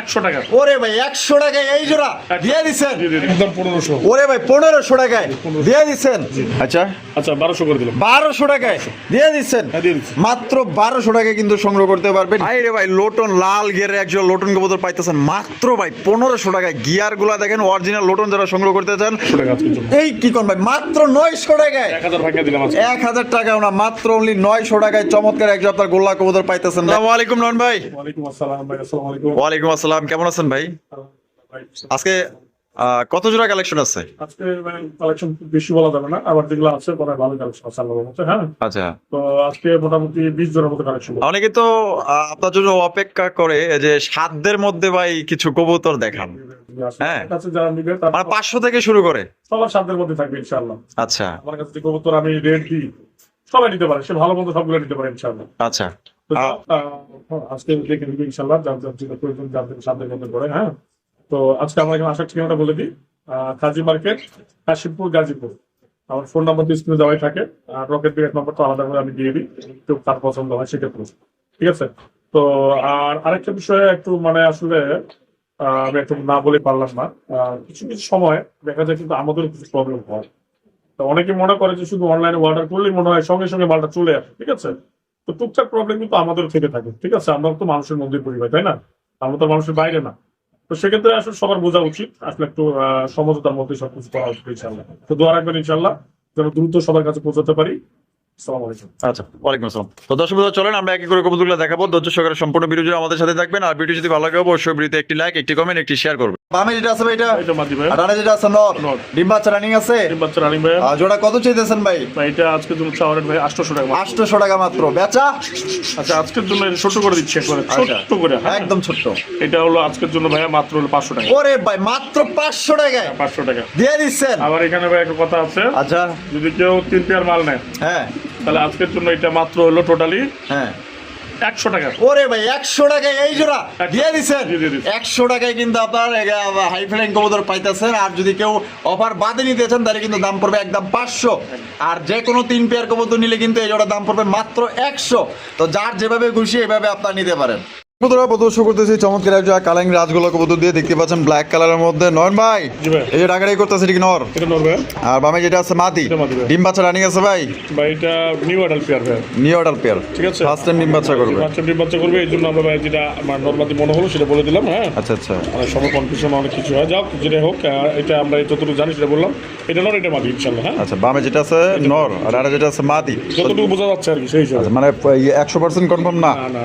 একশো টাকা। ওরে ভাই একশো টাকায় এই জোড়া দিয়ে দিচ্ছেন একদম পনেরোশো। ওরে ভাই পনেরোশো টাকায় দিয়ে দিচ্ছেন আচ্ছা। আচ্ছা বারোশো করে দিলাম। বারোশো টাকায় দিয়ে দিচ্ছেন হ্যাঁ, দিয়ে দিচ্ছি। মাত্র বারোশো টাকায় কিন্তু সংগ্রহ করতে পারবেন। ভাই রে ভাই লোটন লাল গিয়ারের একজন লোটন কবুতর পাইতেছেন। মাত্র ভাই পনেরোশো টাকায় গিয়ারগুলা দেখেন অরিজিনাল লোটন যারা সংগ্রহ করতে চান। এই কি কোন ভাই মাত্র নয়শো টাকায়? এক হাজার টাকা না মাত্র অনলি নয়শো টাকায় চমৎকার এক আপনার গোল্লা কবুতর পাইতেছেন। আসসালামু আলাইকুম নন ভাই। ওয়ালাইকুম আসসালাম ভাই আসসালামু আলাইকুম। ওয়ালাইকুম আসসালাম কেমন আছেন ভাই? আজকে কত জোড়া কালেকশন আছে? আজকে কালেকশন বেশি বলা যাবে না আবার যেগুলো আছে পরে ভালো কালেকশন আছে আল্লাহর হ্যাঁ? আচ্ছা। তো আজকে মোটামুটি বিশ জনের মতো কালেকশন অনেকে তো আপনার জন্য অপেক্ষা করে যে সাধ্যের মধ্যে ভাই কিছু কবুতর দেখান হ্যাঁ। মানে পাঁচশো থেকে শুরু করে? সবার সাধ্যের মধ্যে থাকবে ইনশাআল্লাহ। আচ্ছা। আমার কাছে কবুতর আমি রেট দিই সবাই নিতে পারে সে ভালো মন্দ সবগুলো নিতে পারে ইনশাআল্লাহ। আচ্ছা। আজকে দেখে নিবি ইনশাআল্লাহ যার যার যেটা প্রয়োজন যার যার সাধ্যের মধ্যে পড়ে হ্যাঁ? তো আজকে আমরা এখানে আসার ঠিকানাটা বলে দিই কাজী মার্কেট কাশিমপুর গাজীপুর। আমার ফোন নাম্বার তো স্ক্রিনে দেওয়াই থাকে আর রকেট বিরাট নাম্বার তো আলাদা করে আমি দিয়ে দিই কেউ কার পছন্দ হয় সেক্ষেত্রে। ঠিক আছে? তো আর আরেকটা বিষয়ে একটু মানে আসলে আমি একটু না বলে পারলাম না কিছু কিছু সময় দেখা যায় কিন্তু আমাদেরও কিছু প্রবলেম হয়। তো অনেকে মনে করে যে শুধু অনলাইনে অর্ডার করলেই মনে হয় সঙ্গে সঙ্গে মালটা চলে আসে ঠিক আছে? তো টুকটাক প্রবলেম কিন্তু আমাদের থেকে থাকে, ঠিক আছে? আমরা তো মানুষের মধ্যে ভাই, তাই না? আমরা তো মানুষের বাইরে না। তো সেক্ষেত্রে আসলে সবার বোঝা উচিত, আসলে একটু সমঝোতার মধ্যে সবকিছু করা উচিত ইনশাল্লাহ তো দোয়া রাখবেন ইনশাল্লাহ যেন দ্রুত সবার কাছে পৌঁছাতে পারি। আচ্ছা ওয়ালাইকুম আসসালাম। তো দর্শক চলেন আমরা এক এক করে কবুতরগুলো দেখাবো। ধৈর্য সহকারে সম্পূর্ণ ভিডিও আমাদের সাথে থাকবেন। আর ভিডিও যদি ভালো লাগে, অবশ্যই ভিডিওতে একটি লাইক একটি কমেন্ট একটি শেয়ার করবেন। বামে যেটা আছে ভাই এটা এটা মাদি ভাই যেটা আছে নর। নর। ডিম বাচ্চা রানিং আছে? ডিম বাচ্চা রানিং ভাই। জোড়া কত চাইতেছেন ভাই? ভাই এটা আজকের জন্য চাওয়ারের ভাই আটশোশো টাকা মাত্র। আটশোশো টাকা মাত্র। বেচা? আচ্ছা আজকের জন্য ছোট করে দিচ্ছি একবারে। আচ্ছা। ছোট্ট করে হ্যাঁ। একদম ছোট্ট। এটা হলো আজকের জন্য ভাইয়া মাত্র হলো পাঁচশো টাকা। ওরে ভাই মাত্র পাঁচশো টাকায়? পাঁচশো টাকা। দিয়ে দিচ্ছেন? আবার এখানে ভাই একটা কথা আছে। আচ্ছা। যদি কেউ তিন পেয়ার মাল নেয় হ্যাঁ। তাহলে আজকের জন্য এটা মাত্র হলো টোটালি হ্যাঁ। একশো টাকা। ওরে ভাই একশো টাকায় এই জোড়া? দিয়ে দিচ্ছেন। একশো টাকায় কিন্তু আপনার হাই ফ্লাইং কবুতর পাইতেছেন। আর যদি কেউ অফার বাদে নিতে চান তাহলে কিন্তু দাম পড়বে একদম পাঁচশো। আর যে কোনো তিন পেয়ার কবুতর নিলে কিন্তু এই জোড়া দাম পড়বে মাত্র একশো। তো যার যেভাবে খুশি এভাবে আপনার নিতে পারেন। কবুতরা প্রদর্শন করতেছি চমৎকার একজন কালাং রাজগোলা কবুতর দিয়ে। দেখতে পাচ্ছেন ব্ল্যাক কালারের মধ্যে। নয়ন ভাই এই যে টাকাটাই করতেছে ঠিক নর? আর বামে যেটা আছে মাটি এটা মাদি ভাই। ডিম বাচ্চা রানিং আছে ভাই? বা এটা নিউ অ্যাডাল্ট পেয়ার ভাই। নিউ অর্ডার পেয়ার ঠিক আছে। ফার্স্ট টাইম ডিম বাচ্চা করবে। বাচ্চা ডিম বাচ্চা করবে এই জন্য আমরা ভাই যেটা আমার নর্মালি মনে হলো সেটা বলে দিলাম হ্যাঁ। আচ্ছা আচ্ছা। অনেক সময় কনফিউশন অনেক কিছু হয়। যাক যেটা হোক এটা আমরা যতটুকু জানি সেটা বললাম। এটা নর এটা হ্যাঁ। আচ্ছা বামে যেটা আছে নর। আর আরে যেটা আছে যতটুকু বোঝা যাচ্ছে আর কি সেই হিসাবে। আচ্ছা, মানে একশো পার্সেন্ট কনফার্ম না? না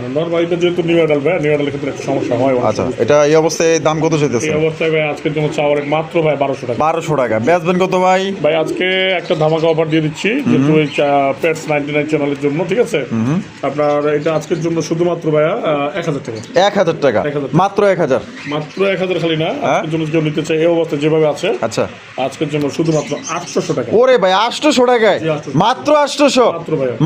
যেহেতু নিউ ভাই নিউ অ্যাডাল্টের ক্ষেত্রে একটু সমস্যা হয় আচ্ছা এটা এই অবস্থায় দাম কত এই অবস্থায় ভাই আজকের জন্য চাওয়ার মাত্র ভাই বারোশো টাকা। বারোশো টাকা। বেচবেন কত ভাই? ভাই আজকে একটা ধামাকা অফার দিয়ে দিচ্ছি যেহেতু এই পেটস নাইনটি নাইন চ্যানেলের জন্য ঠিক আছে? আপনার এটা আজকের জন্য শুধুমাত্র ভাইয়া এক হাজার টাকা। এক হাজার টাকা? 1000 মাত্র এক হাজার? মাত্র এক হাজার খালি না হ্যাঁ? আজকের জন্য কেউ নিতে চাই এই অবস্থা যেভাবে আছে আচ্ছা। আজকের জন্য শুধুমাত্র আটশোশো টাকা। ওরে ভাই আটশোশো টাকায়? মাত্র আটশোশো?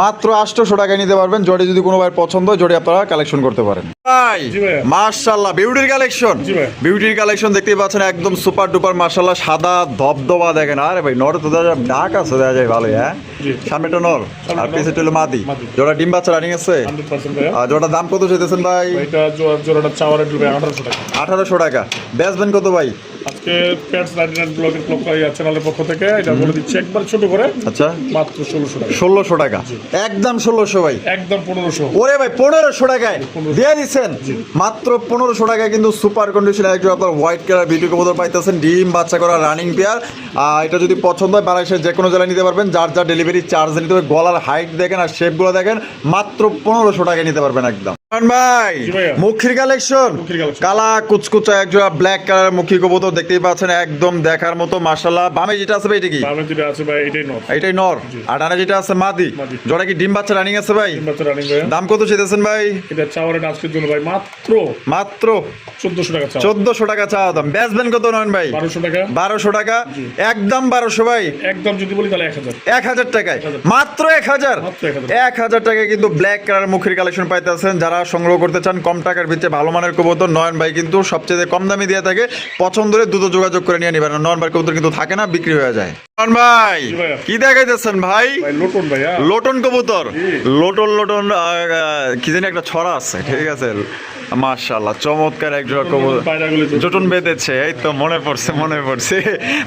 মাত্র আটশোশো টাকায় নিতে পারবেন জড়ি যদি কোনো ভাই পছন্দ হয় জড়ি আপনারা কালেকশন করতে পারেন। ভাই মার্শাল্লাহ বিউটির কালেকশন। বিউটির কালেকশন দেখতেই পাচ্ছেন একদম সুপার ডুপার মার্শাল্লাহ সাদা ধবধবা দেখেন। আরে ভাই নর তো দেখা যায় ডাক আছে দেখা যায় ভালোই হ্যাঁ? জি। সামনেটা নর আর নর। হলো মাদি। মাদি। জোড়া ডিম বাচ্চা রানিং আছে? আর জোড়া দাম কত চাইতেছেন ভাই? জোড়াটা চাওয়ার আঠারোশো টাকা। আঠারোশো টাকা। কত ভাই? আজকে পেটস নাইনটি নাইন ব্লগের ক্লক চ্যানেলের পক্ষ থেকে এটা বলে দিচ্ছি একবার ছোট করে আচ্ছা। মাত্র ষোলোশো টাকা। ষোলোশো টাকা। একদম ষোলোশো ভাই। একদম পনেরোশো। ওরে ভাই পনেরোশো টাকায়। দিয়ে দিচ্ছেন মাত্র পনেরোশো টাকায় কিন্তু সুপার কন্ডিশন একটু আপনার হোয়াইট কালার বিউটি কবুতর পাইতেছেন। ডিম বাচ্চা করা রানিং পেয়ার এটা যদি পছন্দ হয় বাংলাদেশের যে কোনো জেলায় নিতে পারবেন। যার যা ডেলিভারি চার্জ নিতে হবে গলার হাইট দেখেন আর শেপগুলো দেখেন মাত্র পনেরোশো টাকায় নিতে পারবেন একদম। ভাই জি ভাইয়া। মুখির কালেকশন। কালা কুচকুচা একজোড়া ব্ল্যাক কালার মুখী কবুতর দেখতেই পাচ্ছেন একদম দেখার মতো মার্শাল্লাহ বামে যেটা আছে ভাই এটা কি? দামে যেটা আছে ভাই এটাই নট এটাই নর। আর ডানে যেটা আছে মাদি। মাদি। জোড়া কি ডিম বাচ্চা রানিং আছে ভাই? তিন বছর রানিং ভাইয়া। দাম কত চেয়েছেন ভাই? এটা চাওয়ারের আজকের জন্য ভাই মাত্র মাত্র চোদ্দশো টাকা দাম। কত ভাই? বারোশো টাকা। একদম বারোশো ভাই। একদম যদি বলি তাহলে এক হাজার। টাকায়। মাত্র এক হাজার। মাত্র 1000 এক হাজার টাকায় কিন্তু ব্ল্যাক কালার মুখের কালেকশন পাইতেছেন। যারা সংগ্রহ করতে চান কম টাকার ভিতরে ভালো মানের কবুতর নয়ন ভাই কিন্তু সবচেয়ে কম দামি দিয়ে থাকে পছন্দ হলে দ্রুত যোগাযোগ করে নিয়ে নিবেন। নয়ন ভাই কবুতর কিন্তু থাকে না বিক্রি হয়ে যায়। নয়ন ভাই কি দেখাইতেছেন ভাই? ভাই লোটন কবুতর। লোটন লোটন কি জানি একটা ছড়া আছে ঠিক আছে। মাশাআল্লাহ চমৎকার এক জোড়া কবুতর। পায়রাগুলো বেঁধেছে এই তো মনে পড়ছে মনে পড়ছে।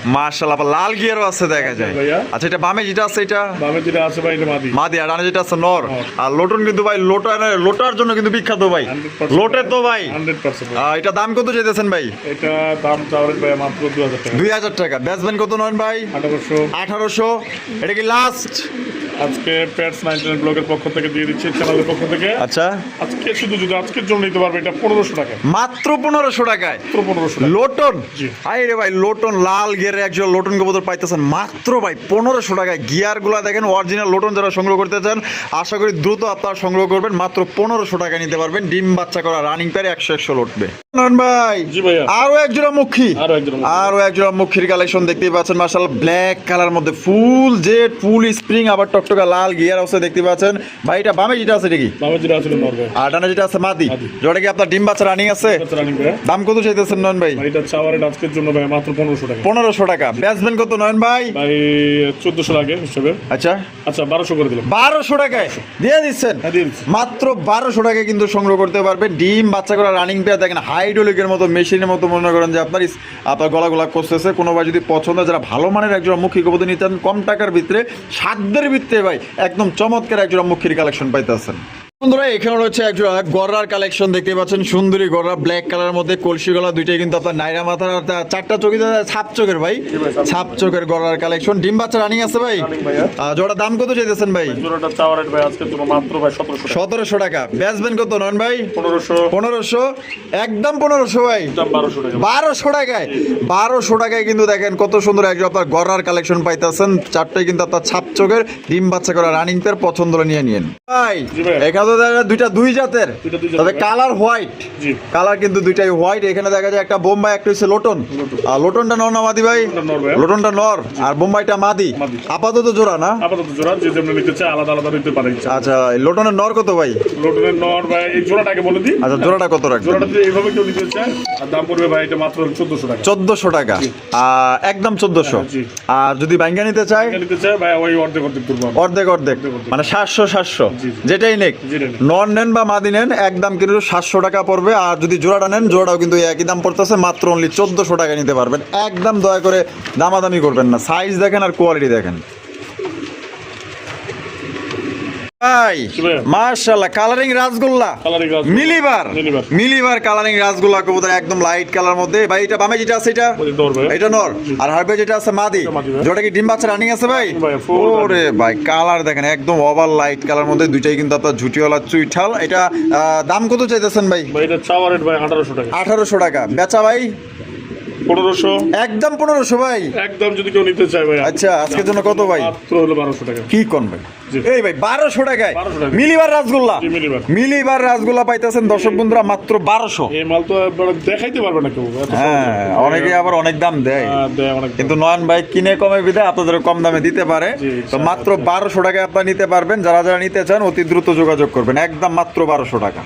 মাশাআল্লাহ আবার লাল গিয়ারও আছে দেখা যায়। আচ্ছা এটা বামে যেটা আছে এটা? বামে যেটা আছে ভাই এটা মাদি। মাদি আর ডানে যেটা আছে নর। আর লোটন কিন্তু ভাই লোটার লোটার জন্য কিন্তু বিখ্যাত ভাই। 100% লোটে তো ভাই। Hundred percent. আহ, এটা দাম কত চাইতেছেন ভাই? এটা দাম চাওয়ার ভাই মাত্র দু হাজার টাকা। দুই হাজার টাকা। বেচবেন কত নন ভাই? আঠারোশো। আঠারোশো। এটা কি লাস্ট আজকে প্যাটস নাইনটিন ব্লগের পক্ষ থেকে দিয়ে দিচ্ছি চ্যানেলের পক্ষ থেকে। আচ্ছা। আজকে শুধু যদি আজকের জন্য নিতে পারবে এটা পনেরোশো টাকা। মাত্র পনেরোশো টাকায়? পনেরোশো লোটন? আই রে ভাই লোটন লাল গিয়ারের একজন লোটন কবুতর পাইতেছেন। মাত্র ভাই পনেরোশো টাকায় গিয়ার দেখেন অরিজিনাল লোটন যারা সংগ্রহ করতে চান আশা করি দ্রুত আপনারা সংগ্রহ করবেন। মাত্র পনেরোশো টাকা নিতে পারবেন। ডিম বাচ্চা করা রানিং প্যারে একশো একশো লটবে। ভাই আরও এক জোড়া মুখী। আরও এক জোড়া মুখির কালেকশন দেখতেই পাচ্ছেন। মার্শাল ব্ল্যাক কালার মধ্যে ফুল জেড ফুল স্প্রিং আবার টকটকা লাল গিয়ার আছে দেখতে পাচ্ছেন। ভাই এটা বামে যেটা আছে এটা কি? বামে যেটা আছে আর ডানে যেটা আছে মাদি। মাদি। যেটা কি আপনার ডিম বাচ্চা রানিং আছে? দাম কত চাইতেছেন নন ভাই? এটা চাওয়ার আজকের জন্য ভাই মাত্র টাকা। টাকা। কত নয়ন ভাই? ভাই লাগে হিসেবে। আচ্ছা। আচ্ছা করে দিলাম। টাকায়? দিয়ে দিচ্ছেন? হ্যাঁ। মাত্র টাকায় কিন্তু সংগ্রহ করতে পারবেন। ডিম বাচ্চা করা রানিং পেয়ার দেখেন হাইড্রোলিকের মতো মেশিনের মতো মনে করেন যে আপনার আপনার গলা গলা করতেছে কোনো ভাই যদি পছন্দ যারা ভালো মানের একজন মুখী কবুতর নিতেন কম টাকার ভিতরে সাধ্যের ভিতরে ভাই একদম চমৎকার একজন মুখির কালেকশন পাইতেছেন। বন্ধুরা এখানে রয়েছে একজন গড়ার কালেকশন দেখতে পাচ্ছেন। সুন্দরী গড়া ব্ল্যাক কালার মধ্যে কলসি গলা দুইটাই কিন্তু আপনার নাইরা মাথার আর চারটা চোখে ছাপ চোখের ভাই। ছাপ চোখের। গড়ার কালেকশন ডিম বাচ্চা রানিং আছে ভাই? Running জোড়া দাম কত চাইতেছেন ভাই? সতেরোশো টাকা। ব্যাচবেন কত নন ভাই? পনেরোশো। একদম পনেরোশো ভাই। বারোশো টাকায়। বারোশো টাকায় কিন্তু দেখেন কত সুন্দর একজন আপনার গড়ার কালেকশন পাইতেছেন। চারটায় কিন্তু আপনার ছাপ চোখের ডিম বাচ্চা করা রানিং পেয়ার পছন্দ নিয়ে নিন। ভাই। ভাই। এখানে দুইটা দুই জাতের। তবে কালার হোয়াইট কালার কিন্তু দুইটাই হোয়াইট এখানে দেখা যায় একটা বোম্বাই একটা হচ্ছে লোটন। আর লোটনটা নর না মাদি ভাই? লোটনটা নর আর বোম্বাইটা মাদি। আপাতত জোড়া না? আপাতত জোড়া যে যেমন নিতে চায় আলাদা আলাদা নিতে পারে আচ্ছা লোটনের নর কত ভাই? লোটনের নর ভাই এই জোড়াটাকে বলে দিই। আচ্ছা জোড়াটা কত রাখবেন? জোড়াটা যদি এইভাবে কেউ নিতে চায় আর দাম পড়বে ভাই এটা মাত্র চোদ্দশো টাকা। একদম চোদ্দশো। জি। আর যদি ব্যাংকে নিতে চায়? নিতে চায় ভাই ওই অর্ধেক অর্ধেক করব অর্ধেক অর্ধেক। অর্ধেক। মানে সাতশো সাতশো। যেটাই নেক। নন। নেন বা মাদি নেন একদম কিন্তু সাতশো টাকা পড়বে। আর যদি জোড়াটা নেন, জোড়াটাও কিন্তু একই দাম পড়তেছে, মাত্র অনলি চোদ্দশো টাকা নিতে পারবেন। একদম দয়া করে দামাদামি করবেন না। সাইজ দেখেন আর কোয়ালিটি দেখেন। ভাই জি কালারিং রাসগোল্লা মিলিবার। মিলিবার। কালারিং রাসগোল্লা কবুতর একদম লাইট কালার মধ্যে। ভাই এটা বামে যেটা আছে এটা? এটা নর। আর হারবে যেটা আছে মাদি। যেটা কি ডিম বাচ্চা রানিং আছে ভাই? ওরে ভাই কালার দেখেন একদম ওভার লাইট কালার মধ্যে। দুইটাই কিন্তু আপনার ঝুটিওয়ালা চুইঠাল। এটা দাম কত চাইতেছেন ভাই? ভাই এটা চাওয়ার রেট ভাই আঠারোশো টাকা। আঠারোশো টাকা। বেচা ভাই? পনেরোশো? একদম পনেরোশো ভাই। একদম যদি কেউ নিতে চায় ভাই আচ্ছা আজকের জন্য কত ভাই? মাত্র হলো বারোশো টাকা। কি কোন ভাই? এই ভাই বারোশো টাকায়। মিলিবার রাসগোল্লা মিলিবার। রাসগোল্লা পাইতেছেন দর্শক বন্ধুরা মাত্র বারোশো। এই মাল তো দেখাইতে পারবে না কেউ হ্যাঁ অনেকে আবার অনেক দাম দেয়। হ্যাঁ, কিন্তু নয়ন ভাই কিনে কমে বিধায় আপনাদের কম দামে দিতে পারে। তো মাত্র বারোশো টাকায় আপনারা নিতে পারবেন। যারা যারা নিতে চান অতি দ্রুত যোগাযোগ করবেন। একদম মাত্র বারোশো টাকা।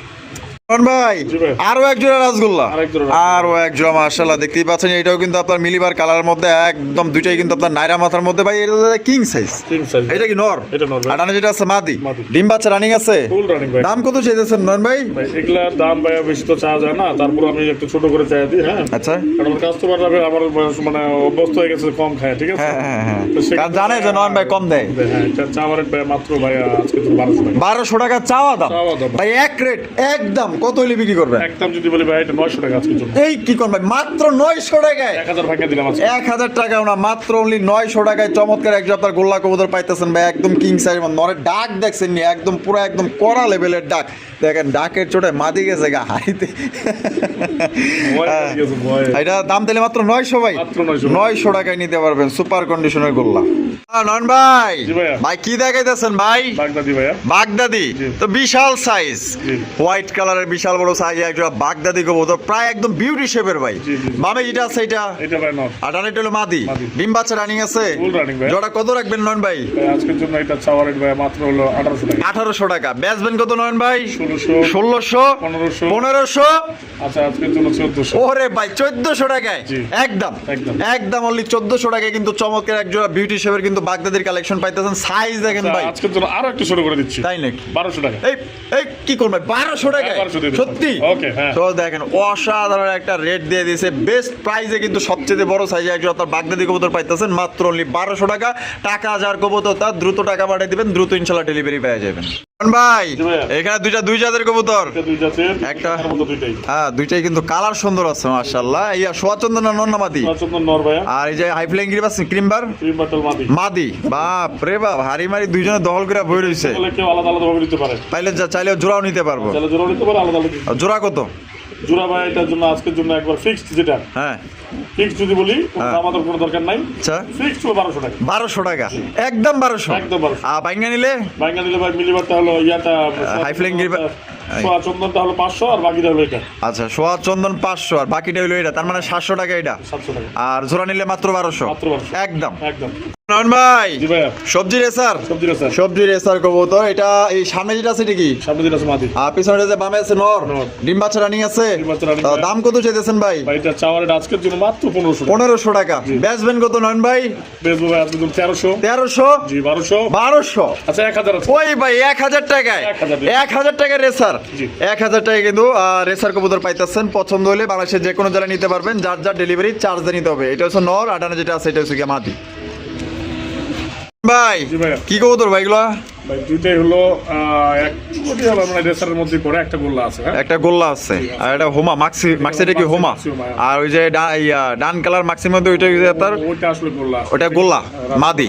ভাই আরও এক জোড়া রাসগোল্লা। আরেক জোড়া রাসগোল্লা। আরও এক জোড়া মার্শাল্লাহ দেখতেই পাচ্ছেন এটাও কিন্তু আপনার মিলিবার কালার মধ্যে একদম দুইটাই কিন্তু আপনার নাইরা মাথার মধ্যে। ভাই এটা কিং সাইজ এটা কি নর? এটা নর ভাই। আর ডানে যেটা আছে মাদি। মাদি। ডিম বাচ্চা রানিং আছে? Full running ভাই। দাম কত চাইতেছেন নয়ন ভাই? ভাই, এগুলার দাম ভাই বেশি তো চাওয়া যায় না। তারপর আমি একটু ছোট করে চাই দিই হ্যাঁ। আচ্ছা। কারণ কাস্টমাররা আমার মানে অভ্যস্ত হয়ে গেছে কম খায় ঠিক আছে? হ্যাঁ হ্যাঁ হ্যাঁ। তো সেক্ষেত্রে- কারণ জানে যে নয়ন ভাই কম দেয়। হ্যাঁ চাওয়ার মাত্র ভাই আজকে বারোশো টাকা। বারোশো টাকা চাওয়া দাম। চাওয়া দাম। ভাই এক রেট একদম কত হলে বিক্রি করবেন? একদম যদি বলি ভাই এটা নয়শো টাকা আজকের জন্য। এই কি কোন ভাই মাত্র নয়শো টাকায়? এক হাজার ভাঙে দিলাম আজকে। এক হাজার টাকাও না মাত্র অনলি নয়শো টাকায়। চমৎকার একজন আপনার গোল্লা কবুতর পাইতেছেন ভাই একদম কিং সাইজ নরের ডাক দেখছেন নি একদম পুরো একদম কড়া লেভেলের ডাক। দেখেন ডাকের চোটে মাদি গেছে গা হাইতে। এটা দাম দিলে মাত্র নয়শো ভাই। মাত্র 900 নয়শো টাকায় নিতে পারবেন সুপার কন্ডিশনের গোল্লা। নয়ন ভাই ভাই কি দেখাইতেছেন ভাই? বাগদাদি ভাইয়া। বাগদাদি? তো বিশাল সাইজ হোয়াইট কালারের বিশাল বড় সাইজ একজন বাগদাদি কবুতর প্রায় একদম বিউটি শেপের ভাই। বামে যেটা আছে এটা? এটা ভাই নট আর ডানেরটা হলো মাদি। ডিম বাচ্চা রানিং আছে। জোড়া কত রাখবেন নয়ন ভাই? আজকের জন্য এটা চাওয়ার রেট ভাই মাত্র হলো আঠারোশো টাকা। আঠারোশো টাকা। বেচবেন কত নয়ন ভাই? ষোলোশো ষোলোশো পনেরোশো। পনেরোশো। আচ্ছা আজকের জন্য চোদ্দশো। ওরে ভাই চোদ্দশো টাকায়? একদম। একদম। একদম অনলি চোদ্দশো টাকায় কিন্তু চমৎকার এক জোড়া বিউটি শেপের কিন্তু বাগদাদির কালেকশন পাইতেছেন। সাইজ দেখেন ভাই। আজকের জন্য আরও একটু ছোট করে দিচ্ছি। তাই নাকি? বারোশো টাকা। এই এই কি করবেন? বারোশো টাকায়? একবার 1100 দিয়ে দিন। সত্যি হ্যাঁ। তো দেখেন অসাধারণ একটা রেট দিয়ে দিয়েছে। বেস্ট প্রাইসে কিন্তু সবচেয়ে বড় সাইজে একজন আপনার বাগদাদি কবুতর পাইতেছেন মাত্র অনলি বারোশো টাকা। টাকা যার কবুতর তার দ্রুত টাকা পাঠিয়ে দেবেন দ্রুত ইনশাল্লাহ ডেলিভারি পেয়ে যাবেন। ভাই এখানে দুইটা দুই জাতের কবুতর? এটা দুই জাতের একটা- এর মধ্যে দুইটাই। হ্যাঁ দুইটাই কিন্তু কালার সুন্দর আছে মাশাআল্লাহ। ইয়া সোয়াচন্দন না নন্নামাদি চন্দন নর ভাইয়া। আর এই যে হাই ফ্লাইং গ্রিবাস ক্রিমবার মাদি। মাদি বাপ রে বাপ হারি মারি দুইজনে করে বই রইছে। চাইলে জোড়াও নিতে পারব জোড়া কত? জোড়া ভাই এটার জন্য আজকের জন্য একবার ফিক্সড যেটা। হ্যাঁ। ফিক্সড যদি বলি হ্যাঁ। আমাদের কোনো দরকার নাই। আচ্ছা। ফিক্সড হলো বারোশো টাকা। বারোশো টাকা। একদম বারোশো। একদম 1200 আর বাইঙ্গা নিলে? বাইঙ্গা নিলে ভাই মিলিবারটা হলো ইয়াটা হাই ফ্লাইং সোয়া চন্দনটা হলো পাঁচশো আর বাকিটা হলো এটা। আচ্ছা সোয়া চন্দন পাঁচশো আর বাকিটা হইল এটা। তার মানে সাতশো টাকা এটা। সাতশো টাকা। আর জোড়া নিলে মাত্র বারোশো। মাত্র 1200 একদম। একদম। নয়ন ভাই সবজি রেসার। সবজি রেসার। কবুতর। এটা এই সামনে যেটা আছে এটা কি? সামনে দিন আছে মাদি। আর পিছনে যে বামে আছে নর। ডিম বাচ্চা রানিং। দাম কত চাইতেছেন ভাই? ভাই এটা চাওয়ার আজকের জন্য মাত্র পনেরোশো টাকা। পনেরোশো টাকা। বেচবেন কত নয়ন ভাই? আজকের তেরোশো। তেরোশো? জি বারোশো। বারোশো? আচ্ছা এক হাজার ওই ভাই এক হাজার টাকায়। এক হাজার টাকা রেসার। এক হাজার টাকায় কিন্তু রেসার কবুতর পাইতেছেন। পছন্দ হলে বাংলাদেশের যে কোনো জায়গায় নিতে পারবেন। যার যার ডেলিভারি চার্জ নিতে হবে। এটা হচ্ছে নর আটানা যেটা আছে এটা হচ্ছে গিয়ে মাটি ভাই কি কবুতর ভাই এগুলো? ভাই দুইটাই হলো এক রেসারের মধ্যে পড়ে একটা গোল্লা আছে হ্যাঁ? একটা গোল্লা আছে। আর এটা হোমা মাক্সি মাক্সিটা কি হোমা? আর ওই যে ডান কালার মাক্সির মধ্যে ওইটা তার? ওইটা আসলে গোল্লা ওটা গোল্লা মাদি।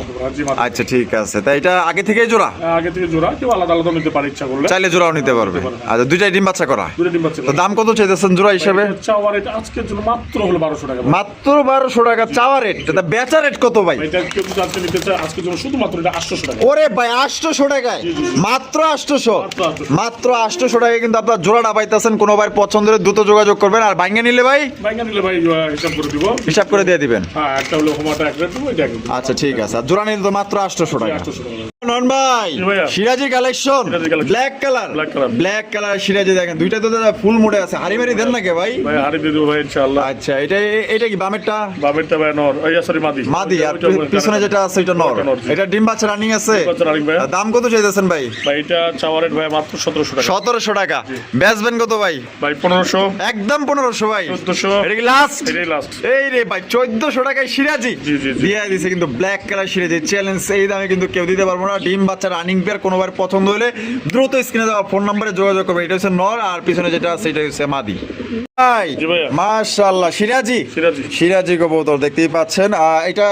আচ্ছা ঠিক আছে। এটা আগে থেকেই জোড়া? আগে থেকে জোড়া কেউ আলাদা আলাদা নিতে পারে ইচ্ছা করলে। চাইলে জোড়াও নিতে পারবে। আচ্ছা দুইটাই ডিম বাচ্চা করা। দুটো ডিম তো দাম কত চাইতেছেন জোড়া হিসাবে? এটা আজকের জন্য মাত্র হলো বারোশো টাকা মাত্র বারোশো টাকা চাওয়া রেট বেচা রেট কত ভাই? এটা কেউ আজকে নিতে চায় আজকের জন্য শুধুমাত্র এটা আটশোশো টাকা। ওরে ভাই আটশোশো টাকায়। মাত্র আটশোশো। মাত্র 800 মাত্র আটশোশো টাকায় কিন্তু আপনার জোড়াটা পাইতেছেন কোনো ভাই পছন্দের দ্রুত যোগাযোগ করবেন। আর ভাঙ্গে নিলে ভাই? হিসাব করে দিয়ে দিবেন। হ্যাঁ আচ্ছা ঠিক আছে। আর জোড়া নিলে তো মাত্র আটশোশো টাকা। নন ভাই জি collection black colour black colour সিরাজি দেখেন দুইটা তো দাদা ফুল মোডে আছে। হাড়ি মারি দেন নাকি ভাই? ভাই হাড়ি দিয়ে দেবো ভাই ইনশাআল্লাহ। আচ্ছা এটা এটা কি বামেরটা? বামেরটা ভাই নর। ওই সরি মাদি। মাদি আর ওইটা- ওইটা- পিছনে যেটা আছে এটা নর। ওইটা নর, জি। এটা ডিম বাচ্চা রানিং আছে? বাচ্চা running ভাই। আর দাম কত চাইতেছেন ভাই? ভাই এটা চাওয়ার রেট ভাই মাত্র সতেরোশো টাকা। সতেরোশো টাকা। বেচবেন কত ভাই? ভাই পনেরোশো। একদম পনেরোশো ভাই। চোদ্দশো। এটা কি লাস্ট এটাই লাস্ট এই রে ভাই চোদ্দশো টাকায় সিরাজি। দিয়ে দিছে কিন্তু ব্ল্যাক কালার সিরাজি। চ্যালেঞ্জ এই দামে কিন্তু কেউ দিতে পারব না। ডিম, বাচ্চা রানিং পেয়ার কোনোবার পছন্দ হলে দ্রুত স্ক্রিনে দেওয়া ফোন নম্বরে যোগাযোগ করবে এটা হচ্ছে নর আর পিছনে যেটা সেটা হচ্ছে মাদি। মাশাআল্লাহ। সিরাজি? সিরাজি। সিরাজি কবুতর দেখতেই পাচ্ছেন। এটা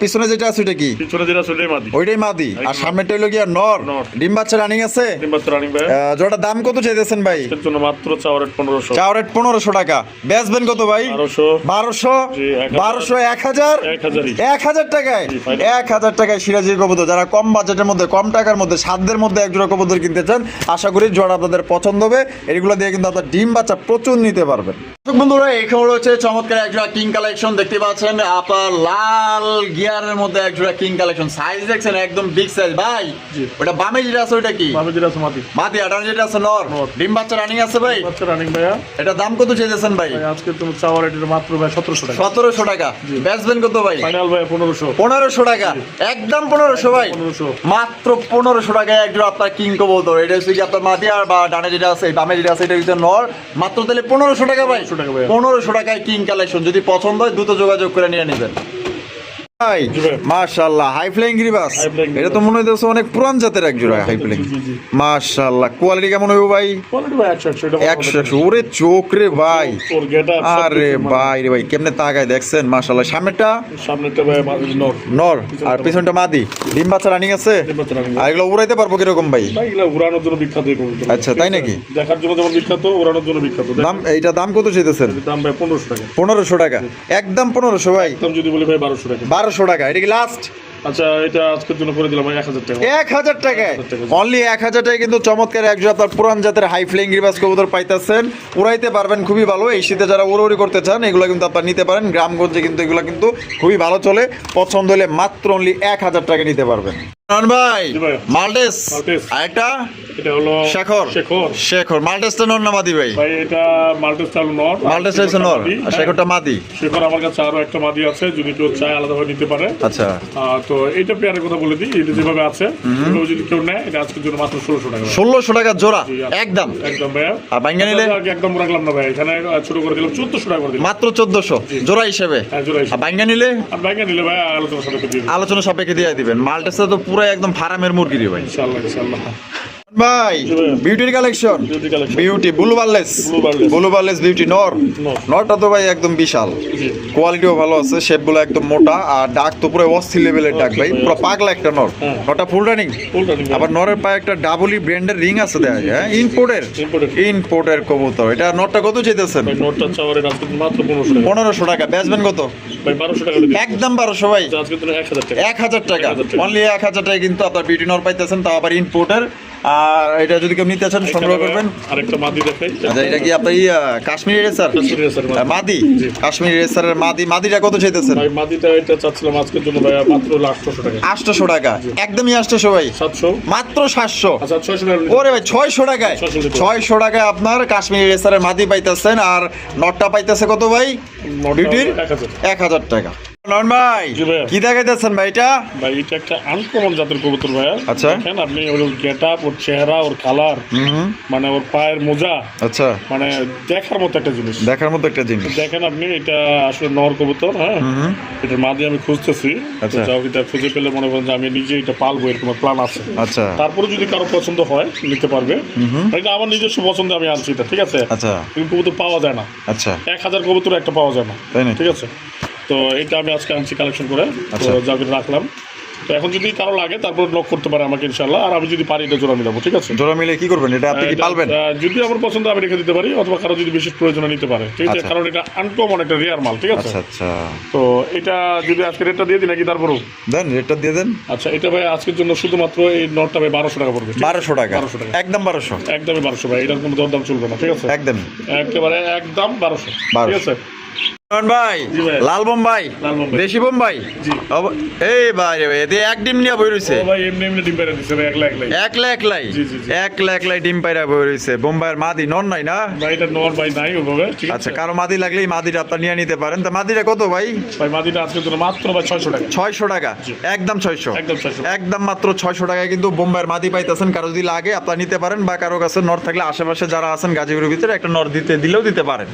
পিছনে যেটা আছে ওটা কি? পিছনে যেটা চলে মাদি। ওইটাই মাদি। আর সামনেটা হইল গিয়া নর। নর। ডিম বাচ্চা রানিং আছে? ডিম বাচ্চা রানিং ভাই আহ, দাম কত চাইতেছেন ভাই? এর জন্য মাত্র রেট রেট টাকা। বেচবেন কত টাকায়? জি, final। এক হাজার টাকায় সিরাজি কবুতর। যারা কম বাজেটের মধ্যে কম টাকার মধ্যে সাধ্যের মধ্যে এক জোড়া কবুতর কিনতে চান আশা করি জোড়া আপনাদের পছন্দ হবে। এগুলো দিয়ে কিন্তু আপনার ডিম বাচ্চা প্রচুর নিতে পারবেন। দর্শক বন্ধুরা এখানে রয়েছে চমৎকার এক জোড়া কিং কালেকশন দেখতে পাচ্ছেন আপনার লাল গিয়ারের মধ্যে এক জোড়া কিং কালেকশন সাইজ দেখছেন একদম বিগ সাইজ ভাই। ওটা বামে যেটা আছে ওটা কি? বামে যেটা আছে মাদি মাটি আটানো যেটা আছে নর। ডিম বাচ্চা রানিং আছে ভাই? বাচ্চা রানিং ভাইয়া। এটা দাম কত চাইতেছেন ভাই? ভাই আজকে তুমি চাওয়ার এটা মাত্র ভাই সতেরোশো টাকা। সতেরোশো টাকা। বেচবেন কত ভাই? ফাইনাল ভাই পনেরোশো। পনেরোশো টাকা। একদম পনেরোশো ভাই। পনেরোশো। মাত্র পনেরোশো টাকায় একজন আপনার কিং কবুতর এটা হচ্ছে কি আপনার মাটি আর বা ডানে যেটা আছে বামে যেটা আছে এটা হচ্ছে নর। মাত্র তাহলে পনেরোশো টাকা ভাই। 1500 টাকা ভাইয়া। পনেরোশো টাকায় কিং কালেকশন। যদি পছন্দ হয় দ্রুত যোগাযোগ করে নিয়ে নেবেন। ভাই মাশাআল্লাহ হাই ফ্লাইং গ্রিবাস এটা তো মনে হইতেছে অনেক পুরান জাতের এক জোড়া হাই ফ্লাইং জি, জি। মাশাআল্লাহ কোয়ালিটি কেমন হইব ভাই? একশো একশো এটা একশো একশো ওরে চোখ রে ভাই। আরে ভাই রে ভাই কেমনে তাকায় দেখছেন? মাশাআল্লাহ সামনেটা সামনেটা নর। নর আর পিছনটা মাদি। ডিম বাচ্চা রানিং আছে? ডিম বাচ্চা running। আর এগুলো উড়াইতে পারব কীরকম ভাই? ভাই উড়ানোর জন্য বিখ্যাত আচ্ছা, তাই নাকি? দেখার জন্য যেমন বিখ্যাত উড়ানোর জন্য বিখ্যাত। দাম এইটা দাম কত চাইতেছেন? দাম ভাই পনেরোশো টাকা। পনেরোশো টাকা। একদম পনেরোশো ভাই। দাম যদি বলি ভাই বারোশো টাকা। বারোশো টাকা এটা কি লাস্ট আচ্ছা এটা আজকের জন্য করে দিলাম ভাই এক হাজার টাকা। এক হাজার টাকায় অনলি টাকায় কিন্তু চমৎকার একজন আপনার পুরান জাতের হাই ফ্লেইং রিবাস কবুতর পাইতেছেন। উড়াইতে পারবেন খুবই ভালো। এই শীতে যারা উড়াউড়ি করতে চান এগুলো কিন্তু আপনার নিতে পারেন। গ্রামগঞ্জে কিন্তু এগুলো কিন্তু খুবই ভালো চলে। পছন্দ হলে মাত্র অনলি এক হাজার টাকা নিতে পারবেন। ভাই মাল্টেস। আরেকটা এটা হলো শেখর। শেখর। শেখর। মাল্টেসটা নর না মাদি ভাই? ভাই এটা নর। মাল্টেস হচ্ছে নর। আর শেখরটা মাদি? শেখর আমার কাছে আরও একটা মাদি আছে যদি কেউ চায় আলাদাভাবে নিতে পারে। আচ্ছা। আহ, তো এইটা পেয়ারের কথা বলে দিই এটা যেভাবে আছে এভাবে যদি কেউ নেয় এটা আজকের জন্য মাত্র ষোলোশো টাকা। ষোলোশো টাকা জোড়া আচ্ছা। একদম। একদম ভাইয়া। আর বাইঙ্গা নিলে? একদম রাখলাম না ভাই এখানে ছোট করে দিলাম চোদ্দশো টাকা করে দিলাম। মাত্র চোদ্দশো জোড়া হিসেবে। হ্যাঁ আর বাইঙ্গা নিলে? আর নিলে ভাই আলোচনা সবাইকে দিয়ে আলোচনা সাপেক্ষে দিয়ে দিবেন। মালটা তো পুরো একদম ফার্মের মুরগি দিবেন ভাই। ইনশাল্লাহ ইনশাআল্লাহ। ভাই বিউটির কালেকশন বিউটি ব্লু বার্লেস ব্লু বার্লেস বিউটি নর নর। নরটা তো ভাই একদম বিশাল। কোয়ালিটিও ভালো আছে শেপগুলো একদম মোটা আর ডাক তো পুরো অস্থির লেভেলের ডাক ভাই। পুরো পাগলা একটা নর। নরটা ফুল রানিং আবার নরের পায়ে একটা ডাবলি ব্র্যান্ডের রিং আছে দেখা যায়। হ্যাঁ ইম্পোর্টের Imported। ইম্পোর্টের কবুতর। এটা নটটা কত চাইতেছেন? পনেরোশো টাকা। বেচবেন কত? একদম বারোশো ভাই। এক হাজার টাকা। এক হাজার টাকা। 1000 টাকা। অনলি এক হাজার টাকা কিন্তু আপনার বিউটি পাইতেছেন তাও আবার ইম্পোর্টের আর এটা যদি কেউ নিতে চান সংগ্রহ করবেন। আরেকটা মাদি দেখাই। আচ্ছা এটা কি আপনার ইয়া কাশ্মীরি রেসার মাদি। মাদি। কাশ্মীরি রেসারের মাদি। মাদিটা কত চাইতেছেন? ভাই মাদিটা এটা চাচ্ছিলাম আজকের জন্য ভাই মাত্র আটশোশো টাকা। একদমই আটশোশো ভাই। সাতশো? মাত্র সাতশো। আচ্ছা ছয়শো টাকা করে দিন। ওরে ভাই ছয়শো টাকায়। 600 টাকা। টাকায় আপনার কাশ্মীরি রেসারের মাদি পাইতেছেন। আর নটটা পাইতেছে কত ভাই? হাজার এক হাজার টাকা। নন ভাই কি দেখাইতেছেন ভাই এটা? ভাই এটা একটা আনকমন জাতের কবুতর ভাইয়া আচ্ছা। দেখেন আপনি ওর গেট আপ ওর চেহারা ওর কালার মানে ওর পায়ের মোজা আচ্ছা। মানে দেখার মতো একটা জিনিস। দেখার মতো একটা জিনিস। দেখেন আপনি এটা আসলে নর কবুতর হ্যাঁ? এটার মাঝে আমি খুঁজতেছি। আচ্ছা। যাও এটা খুঁজে পেলে মনে করেন যে আমি নিজে এটা পালবো এরকম প্ল্যান আছে। আচ্ছা। তারপরে যদি কারও পছন্দ হয় নিতে পারবে। এটা আমার নিজস্ব পছন্দে আমি আনছি এটা ঠিক আছে? আচ্ছা। কবুতর পাওয়া যায় না। আচ্ছা। এক হাজার কবুতর একটা পাওয়া যায় না? ঠিক আছে? তো এটা আমি আজকে আনছি কালেকশন করে। তো আচ্ছা। যাকে রাখলাম। তো এখন যদি কারও লাগে তারপর নক করতে পারে আমাকে ইনশাল্লাহ আর আমি যদি পারি এটা জোড়া মিলাবো ঠিক আছে? জোড়া মিলে কি করবেন? এটা আপনি কি পালবেন? যদি আমার পছন্দ আমি রেখে দিতে পারি অথবা কারও যদি বিশেষ প্রয়োজনে নিতে পারে। ঠিক আছে? আচ্ছা। কারণ এটা আনকমন একটা রেয়ার মাল ঠিক আছে? আচ্ছা আচ্ছা। তো এটা যদি আজকে রেটটা দিয়ে দিই নাকি তারপরও? দেন রেটটা দিয়ে দেন। আচ্ছা এটা ভাই আজকের জন্য শুধুমাত্র এই নটটা ভাই বারোশো টাকা পড়বে বারোশো টাকা। 1200 টাকা। একদম বারোশো। একদমই বারোশো ভাই এটার কোনো দরদাম চলবে না ঠিক আছে? একদম একেবারে একদম বারোশো। ঠিক আছে? ভাই লাল বোম্বাই দেশি বোম্বাই এই ভাই রে ভাই এতে এক ডিম নিয়ে বই একলা একলাই। একলা একলাই? পাইরা বই রইছে। বোম্বাইয়ের মাদি নন নাই না? আচ্ছা কারও মাদি লাগলে এই মাদিটা আপনার নিয়ে নিতে পারেন। তা মাদিটা কত ভাই? ভাই মাদিটা আজকের মাত্র ছয়শো টাকা। ছয়শো টাকা? একদম ছয়শো? একদম 600 একদম মাত্র ছয়শো টাকায় কিন্তু বোম্বাইয়ের মাদি পাইতেছেন। কারও যদি লাগে আপনার নিতে পারেন বা কারও কাছে নর থাকলে আশেপাশে যারা আছেন গাজীপুরের ভিতরে একটা নর দিতে দিলেও দিতে পারেন।